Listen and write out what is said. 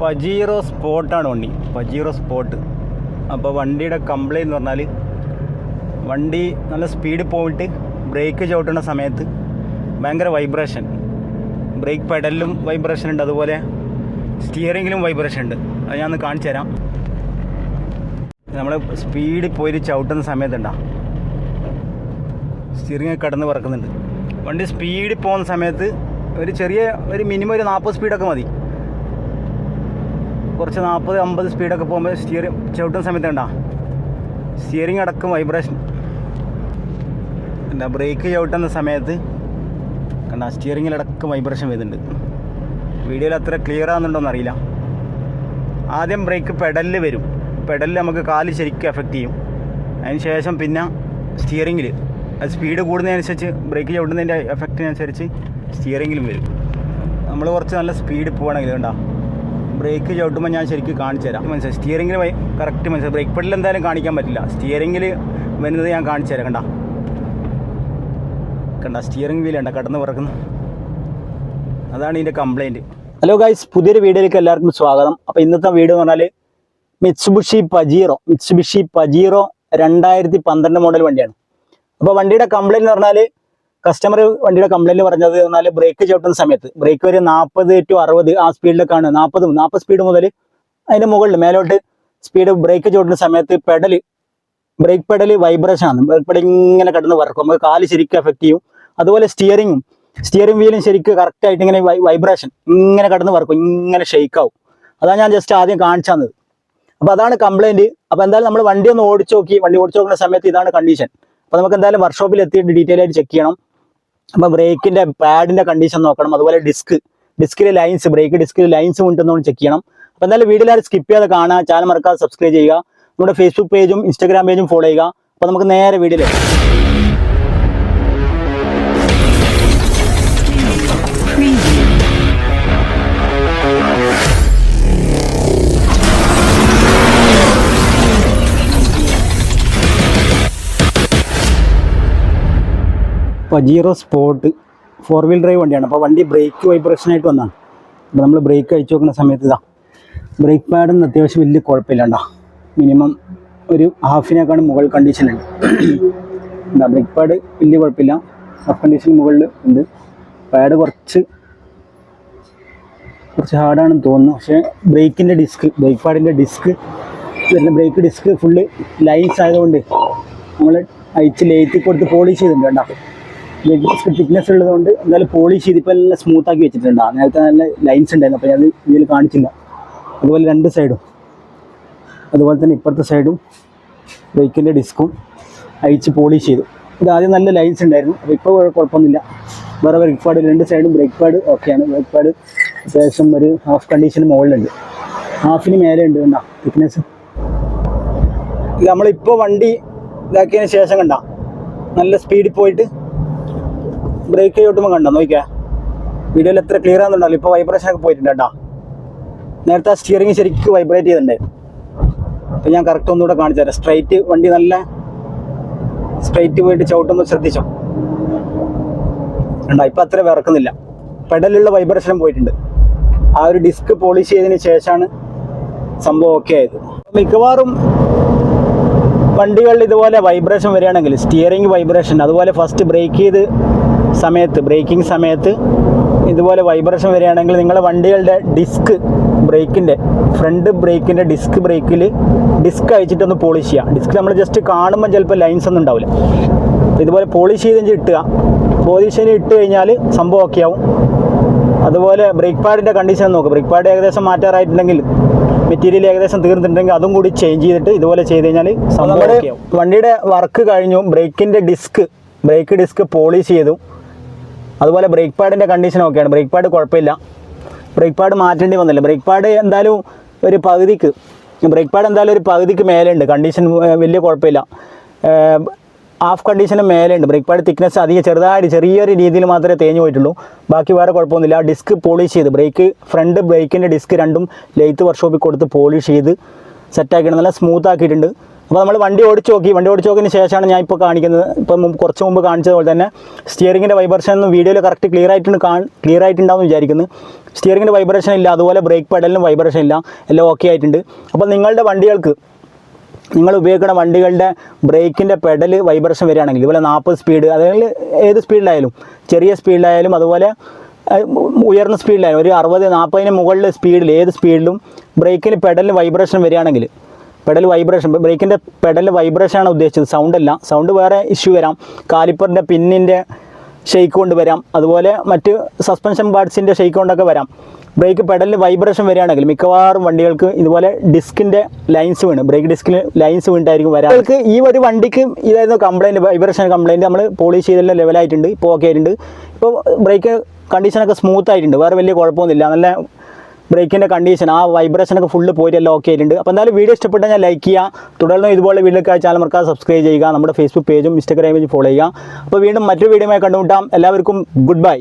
Pajero സ്പോട്ടാണ് വണ്ടി. Pajero sport. അപ്പോൾ വണ്ടിയുടെ കംപ്ലൈന്റ് എന്ന് പറഞ്ഞാൽ വണ്ടി നല്ല സ്പീഡ് പോയിട്ട് ബ്രേക്ക് ചവിട്ടുന്ന സമയത്ത് ഭയങ്കര വൈബ്രേഷൻ ബ്രേക്ക് പെഡലിലും വൈബ്രേഷൻ ഉണ്ട്. അതുപോലെ സ്റ്റിയറിങ്ങിലും വൈബ്രേഷൻ ഉണ്ട്. അത് ഞാൻ ഒന്ന് കാണിച്ചു തരാം. നമ്മൾ സ്പീഡ് പോയി ചവിട്ടുന്ന സമയത്തുണ്ടാ സ്റ്റിയറിങ് കടന്ന് പറക്കുന്നുണ്ട്. വണ്ടി സ്പീഡിൽ പോകുന്ന സമയത്ത് ഒരു ചെറിയ ഒരു മിനിമം ഒരു നാൽപ്പത് സ്പീഡൊക്കെ മതി. കുറച്ച് നാൽപ്പത് അമ്പത് സ്പീഡൊക്കെ പോകുമ്പോൾ സ്റ്റിയറിംഗ് ചവിട്ടുന്ന സമയത്ത് ഉണ്ടാ സ്റ്റിയറിംഗ് അടക്കം വൈബ്രേഷൻ എന്താ ബ്രേക്ക് ചവിട്ടുന്ന സമയത്ത് കണ്ട സ്റ്റിയറിങ്ങിലടക്കം വൈബ്രേഷൻ വരുന്നുണ്ട്. വീഡിയോയിൽ അത്ര ക്ലിയർ ആകുന്നുണ്ടോയെന്ന് അറിയില്ല. ആദ്യം ബ്രേക്ക് പെഡലിൽ വരും. പെഡലിൽ നമുക്ക് കാൽ ശരിക്കും എഫക്റ്റ് ചെയ്യും. അതിന് ശേഷം പിന്നെ സ്റ്റിയറിങ്ങിൽ അത് സ്പീഡ് കൂടുന്നതനുസരിച്ച് ബ്രേക്ക് ചവിട്ടുന്നതിന്റെ എഫക്റ്റിനനുസരിച്ച് സ്റ്റിയറിങ്ങിലും വരും. നമ്മൾ കുറച്ച് നല്ല സ്പീഡ് പോകണമെങ്കിൽ കണ്ടോ ബ്രേക്ക് ചവിട്ടുമ്പോൾ ഞാൻ ശരിക്കും കാണിച്ചു തരാം. മനസ്സിലായി? സ്റ്റിയറിംഗിൽ കറക്റ്റ് മനസ്സിലായി. ബ്രേക്ക് പെഡിൽ എന്തായാലും കാണിക്കാൻ പറ്റില്ല. സ്റ്റിയറിംഗിൽ വരുന്നത് ഞാൻ കാണിച്ചു തരാം കണ്ട? കണ്ട? സ്റ്റിയറിംഗ് വീൽ കണ്ട? കടന്ന് പറക്കുന്നു. അതാണ് ഇതിന്റെ കംപ്ലൈന്റ് ഹലോ ഗൈസ് പുതിയൊരു വീഡിയോയിലേക്ക് എല്ലാവർക്കും സ്വാഗതം. അപ്പോൾ ഇന്നത്തെ വീഡിയോ എന്ന് പറഞ്ഞാൽ മിറ്റ്സുബിഷി പജീറോ മിറ്റ്സുബിഷി പജീറോ രണ്ടായിരത്തി പന്ത്രണ്ട് മോഡൽ വണ്ടിയാണ്. അപ്പോൾ വണ്ടിയുടെ കംപ്ലൈന്റ് എന്ന് പറഞ്ഞാൽ കസ്റ്റമർ വണ്ടിയുടെ കംപ്ലൈന്റ് പറഞ്ഞത് എന്നാൽ ബ്രേക്ക് ചവിട്ടുന്ന സമയത്ത്. ബ്രേക്ക് ഒരു നാൽപ്പത് ടു അറുപത് ആ സ്പീഡിലേക്കാണ് നാൽപ്പത് നാൽപ്പത് സ്പീഡ് മുതൽ അതിന്റെ മുകളിൽ മേലോട്ട് സ്പീഡ് ബ്രേക്ക് ചവിട്ടുന്ന സമയത്ത് പെഡൽ ബ്രേക്ക് പെഡൽ വൈബ്രേഷൻ ആണ്. ബ്രേക്ക് പെഡൽ ഇങ്ങനെ കിടന്ന് വറക്കും. നമുക്ക് കാൽ ശരിക്കും എഫക്റ്റ് ചെയ്യും. അതുപോലെ സ്റ്റിയറിങ്ങും സ്റ്റിയറിംഗ് വീലും ശരിക്കും കറക്റ്റ് ആയിട്ട് ഇങ്ങനെ വൈബ്രേഷൻ ഇങ്ങനെ കിടന്ന് വറക്കും. ഇങ്ങനെ ഷെയ്ക്ക് ആവും. അതാണ് ഞാൻ ജസ്റ്റ് ആദ്യം കാണിച്ചു തന്നത്. അപ്പോൾ അതാണ് കംപ്ലൈന്റ് അപ്പോൾ എന്തായാലും നമ്മൾ വണ്ടി ഒന്ന് ഓടിച്ചു നോക്കി. വണ്ടി ഓടിച്ചു നോക്കുന്ന സമയത്ത് ഇതാണ് കണ്ടീഷൻ അപ്പോൾ നമുക്ക് എന്തായാലും വർക്ക്ഷോപ്പിൽ എത്തിയിട്ട് ഡീറ്റെയിൽ ആയിട്ട് ചെക്ക് ചെയ്യണം. അപ്പോൾ ബ്രേക്കിന്റെ പാഡിന്റെ കണ്ടീഷൻ നോക്കണം. അതുപോലെ ഡിസ്ക് ഡിസ്കിലെ ലൈൻസ് ബ്രേക്ക് ഡിസ്കിൽ ലൈൻസ് ഉണ്ടെന്ന് ചെക്ക് ചെയ്യണം. അപ്പോൾ എന്തായാലും വീഡിയോ സ്കിപ്പ് ചെയ്യാതെ കാണുക. ചാനൽ മറക്കാതെ സബ്സ്ക്രൈബ് ചെയ്യുക. നമ്മുടെ ഫേസ്ബുക്ക് പേജും ഇൻസ്റ്റാഗ്രാം പേജും ഫോളോ ചെയ്യുക. അപ്പോൾ നമുക്ക് നേരെ വീഡിയോയിലേക്ക് Pajero sport four wheel drive വണ്ടിയാണ്. അപ്പോൾ വണ്ടി ബ്രേക്ക് വൈബ്രേഷൻ ആയിട്ട് വന്നതാണ് അപ്പോൾ നമ്മൾ ബ്രേക്ക് അഴിച്ചു നോക്കുന്ന സമയത്ത് ഇതാ ബ്രേക്ക് പാഡൊന്നും അത്യാവശ്യം വലിയ കുഴപ്പമില്ലാണ്ട മിനിമം ഒരു ഹാഫിനേക്കാണ് മുകൾ കണ്ടീഷൻ ഉണ്ട്. എന്താ ബ്രേക്ക് പാഡ് വലിയ കുഴപ്പമില്ല. ഹാഫ് കണ്ടീഷൻ മുകളിൽ ഉണ്ട്. പാഡ് കുറച്ച് കുറച്ച് ഹാർഡാണെന്ന് തോന്നുന്നു. പക്ഷേ ബ്രേക്കിന്റെ ഡിസ്ക് ബ്രേക്ക് പാഡിന്റെ ഡിസ്ക് വരുന്ന ബ്രേക്ക് ഡിസ്ക് ഫുള്ള് ലൈൻസ് ആയതുകൊണ്ട് നമ്മൾ അയച്ച് ലേറ്റി കൊടുത്ത് പോളിഷ് ചെയ്തിട്ടുണ്ട് കേട്ടോ. ഡിസ്ക് തിക്നെസ് ഉള്ളതുകൊണ്ട് എന്തായാലും പോളിഷ് ചെയ്തിപ്പോൾ നല്ല സ്മൂത്ത് ആക്കി വെച്ചിട്ടുണ്ട്. നേരത്തെ നല്ല ലൈൻസ് ഉണ്ടായിരുന്നു. അപ്പോൾ ഞാൻ ഇതിൽ കാണിച്ചില്ല. അതുപോലെ രണ്ട് സൈഡും അതുപോലെ തന്നെ ഇപ്പുറത്തെ സൈഡും ബൈക്കിന്റെ ഡിസ്കും അഴിച്ച് പോളിഷ് ചെയ്തു. ഇത് ആദ്യം നല്ല ലൈൻസ് ഉണ്ടായിരുന്നു. അപ്പോൾ ഇപ്പോൾ കുഴപ്പമൊന്നുമില്ല. വേറെ ബ്രേക്ക് പാഡ് രണ്ട് സൈഡും ബ്രേക്ക് പാഡ് ഓക്കെയാണ് ബ്രേക്ക് പാഡ് അത്യാവശ്യം ഒരു ഹാഫ് കണ്ടീഷന് മുകളിലുണ്ട് ഹാഫിന് മേലെ ഉണ്ട് കണ്ട? തിക്നെസ് നമ്മളിപ്പോൾ വണ്ടി ഇതാക്കിയതിന് ശേഷം കണ്ട. നല്ല സ്പീഡിൽ പോയിട്ട് ബ്രേക്ക് ചവിട്ടുമ്പോൾ കണ്ടോ? നോക്കിയാ വീഡിയോയിൽ എത്ര ക്ലിയർ ആണെന്നുണ്ടല്ലോ. ഇപ്പോൾ വൈബ്രേഷൻ ഒക്കെ പോയിട്ടുണ്ട് കേട്ടോ. നേരത്തെ ആ സ്റ്റിയറിംഗ് ശരിക്കും വൈബ്രേറ്റ് ചെയ്തിട്ടുണ്ട്. അപ്പോൾ ഞാൻ കറക്റ്റ് ഒന്നുകൂടെ കാണിച്ചു തരാം. സ്ട്രൈറ്റ് വണ്ടി നല്ല സ്ട്രൈറ്റ് പോയിട്ട് ചവിട്ടുമ്പോൾ ശ്രദ്ധിച്ചോ? കണ്ടോ? ഇപ്പം അത്ര വിറക്കുന്നില്ല. പെഡലിലുള്ള വൈബ്രേഷനും പോയിട്ടുണ്ട്. ആ ഒരു ഡിസ്ക് പോളിഷ് ചെയ്തതിന് ശേഷമാണ് സംഭവം ഒക്കെ ആയത്. മിക്കവാറും വണ്ടികളിൽ ഇതുപോലെ വൈബ്രേഷൻ വരികയാണെങ്കിൽ സ്റ്റിയറിംഗ് വൈബ്രേഷൻ അതുപോലെ ഫസ്റ്റ് ബ്രേക്ക് ചെയ്ത് സമയത്ത് ബ്രേക്കിംഗ് സമയത്ത് ഇതുപോലെ വൈബ്രേഷൻ വരികയാണെങ്കിൽ നിങ്ങളുടെ വണ്ടികളുടെ ഡിസ്ക് ബ്രേക്കിന്റെ ഫ്രണ്ട് ബ്രേക്കിന്റെ ഡിസ്ക് ബ്രേക്കിൽ ഡിസ്ക് അയച്ചിട്ടൊന്ന് പോളിഷ് ചെയ്യുക. ഡിസ്ക് നമ്മൾ ജസ്റ്റ് കാണുമ്പോൾ ചിലപ്പോൾ ലൈൻസ് ഒന്നും ഉണ്ടാവില്ല. ഇതുപോലെ പോളിഷ് ചെയ്ത് ഇട്ടുക. പോളിഷ് ഇട്ട് കഴിഞ്ഞാൽ സംഭവം ഒക്കെ ആവും. അതുപോലെ ബ്രേക്ക് പാഡിന്റെ കണ്ടീഷൻ നോക്കുക ബ്രേക്ക് പാഡ് ഏകദേശം മാറ്റാറായിട്ടുണ്ടെങ്കിൽ മെറ്റീരിയൽ ഏകദേശം തീർന്നിട്ടുണ്ടെങ്കിൽ അതും കൂടി ചേഞ്ച് ചെയ്തിട്ട് ഇതുപോലെ ചെയ്ത് കഴിഞ്ഞാൽ നമ്മുടെ വണ്ടിയുടെ വർക്ക് കഴിഞ്ഞു ബ്രേക്കിന്റെ ഡിസ്ക് ബ്രേക്ക് ഡിസ്ക് പോളിഷ് ചെയ്തു. അതുപോലെ ബ്രേക്ക് പാഡിന്റെ കണ്ടീഷൻ ഓക്കെയാണ് ബ്രേക്ക് പാഡ് കുഴപ്പമില്ല. ബ്രേക്ക് പാഡ് മാറ്റേണ്ടി വന്നില്ല. ബ്രേക്ക് പാഡ് എന്തായാലും ഒരു പകുതിക്ക് ബ്രേക്ക് പാഡ് എന്തായാലും ഒരു പകുതിക്ക് മേലുണ്ട് കണ്ടീഷൻ വലിയ കുഴപ്പമില്ല. ഹാഫ് കണ്ടീഷന് മേലെയുണ്ട്. ബ്രേക്ക് പാഡ് തിക്നെസ് അധികം ചെറുതായിട്ട് ചെറിയൊരു രീതിയിൽ മാത്രമേ തേഞ്ഞു പോയിട്ടുള്ളൂ. ബാക്കി വേറെ കുഴപ്പമൊന്നുമില്ല. ഡിസ്ക് പോളിഷ് ചെയ്ത് ബ്രേക്ക് ഫ്രണ്ട് ബ്രേക്കിന്റെ ഡിസ്ക് രണ്ടും ലെയ്ത്ത് വർക്ക്ഷോപ്പിൽ കൊടുത്ത് പോളിഷ് ചെയ്ത് സെറ്റാക്കിയിട്ട് നല്ല സ്മൂത്ത് ആക്കിയിട്ടുണ്ട്. അപ്പോൾ നമ്മൾ വണ്ടി ഓടിച്ച് നോക്കി. വണ്ടി ഓടിച്ച് നോക്കിയതിന് ശേഷമാണ് ഞാൻ ഇപ്പോൾ കാണിക്കുന്നത്. ഇപ്പം കുറച്ച് മുമ്പ് കാണിച്ചതുപോലെ തന്നെ സ്റ്റിയറിങ്ങിന്റെ വൈബ്രേഷൻ ഒന്നും വീഡിയോയിൽ കറക്റ്റ് ക്ലിയർ ആയിട്ടുണ്ട് കാ ക്ലിയർ ആയിട്ടുണ്ടാവും വിചാരിക്കുന്നു. സ്റ്റിയറിങ്ങിന്റെ വൈബ്രേഷൻ ഇല്ല. അതുപോലെ ബ്രേക്ക് പെഡലിനും വൈബ്രേഷൻ ഇല്ല. എല്ലാം ഓക്കെ ആയിട്ടുണ്ട്. അപ്പോൾ നിങ്ങളുടെ വണ്ടികൾക്ക് നിങ്ങൾ ഉപയോഗിക്കുന്ന വണ്ടികളുടെ ബ്രേക്കിന്റെ പെഡൽ വൈബ്രേഷൻ വരികയാണെങ്കിൽ ഇതുപോലെ നാൽപ്പത് സ്പീഡ് അതായത് ഏത് സ്പീഡിലായാലും ചെറിയ സ്പീഡിലായാലും അതുപോലെ ഉയർന്ന സ്പീഡിലായാലും ഒരു അറുപത് നാൽപ്പതിന് മുകളിൽ സ്പീഡിൽ ഏത് സ്പീഡിലും ബ്രേക്കിന് പെഡലിന് വൈബ്രേഷൻ വരികയാണെങ്കിൽ പെഡൽ വൈബ്രേഷൻ ബ്രേക്കിന്റെ പെഡൽ വൈബ്രേഷൻ ആണ് ഉദ്ദേശിച്ചത്. സൗണ്ട് അല്ല സൗണ്ട് വേറെ ഇഷ്യൂ വരാം. കാലിപ്പറിന്റെ പിന്നിന്റെ ഷെയ്ക്ക് കൊണ്ട് വരാം. അതുപോലെ മറ്റ് സസ്പെൻഷൻ പാർട്സിന്റെ ഷെയ്ക്ക് കൊണ്ടൊക്കെ വരാം. ബ്രേക്ക് പെഡലിൽ വൈബ്രേഷൻ വരികയാണെങ്കിൽ മിക്കവാറും വണ്ടികൾക്ക് ഇതുപോലെ ഡിസ്കിന്റെ ലൈൻസ് വീണ്. ബ്രേക്ക് ഡിസ്കിൽ ലൈൻസ് വീണിട്ടായിരിക്കും വരാം നിങ്ങൾക്ക് ഈ ഒരു വണ്ടിക്ക് ഇതായിരുന്നു കംപ്ലയിന്റ് വൈബ്രേഷൻ കംപ്ലയിന്റ് നമ്മൾ പോളിഷ് ചെയ്തെല്ലാം ലെവലായിട്ടുണ്ട് ഇപ്പോൾ ഓക്കെ ആയിട്ടുണ്ട്. ഇപ്പോൾ ബ്രേക്ക് കണ്ടീഷനൊക്കെ സ്മൂത്ത് ആയിട്ടുണ്ട് വേറെ വലിയ കുഴപ്പമൊന്നുമില്ല. നല്ല ബ്രേക്കിന്റെ കണ്ടീഷൻ ആ വൈബ്രേഷനൊക്കെ ഫുള്ള് പോയിട്ട് എല്ലാം ഓക്കെ ആയിട്ടുണ്ട്. അപ്പോൾ എന്തായാലും വീഡിയോ ഇഷ്ടപ്പെട്ടാൽ ഞാൻ ലൈക്ക് ചെയ്യുക തുടർന്ന് ഇതുപോലെ വീഡിയോക്കായി ചാനൽ മറക്കാതെ സബ്സ്ക്രൈബ് ചെയ്യുക. നമ്മുടെ ഫേസ്ബുക്ക് പേജും ഇൻസ്റ്റാഗ്രാം പേജും ഫോളോ ചെയ്യുക. അപ്പോൾ വീണ്ടും മറ്റൊരു വീഡിയോയുമായി കണ്ടുമുട്ടാം. എല്ലാവർക്കും ഗുഡ് ബൈ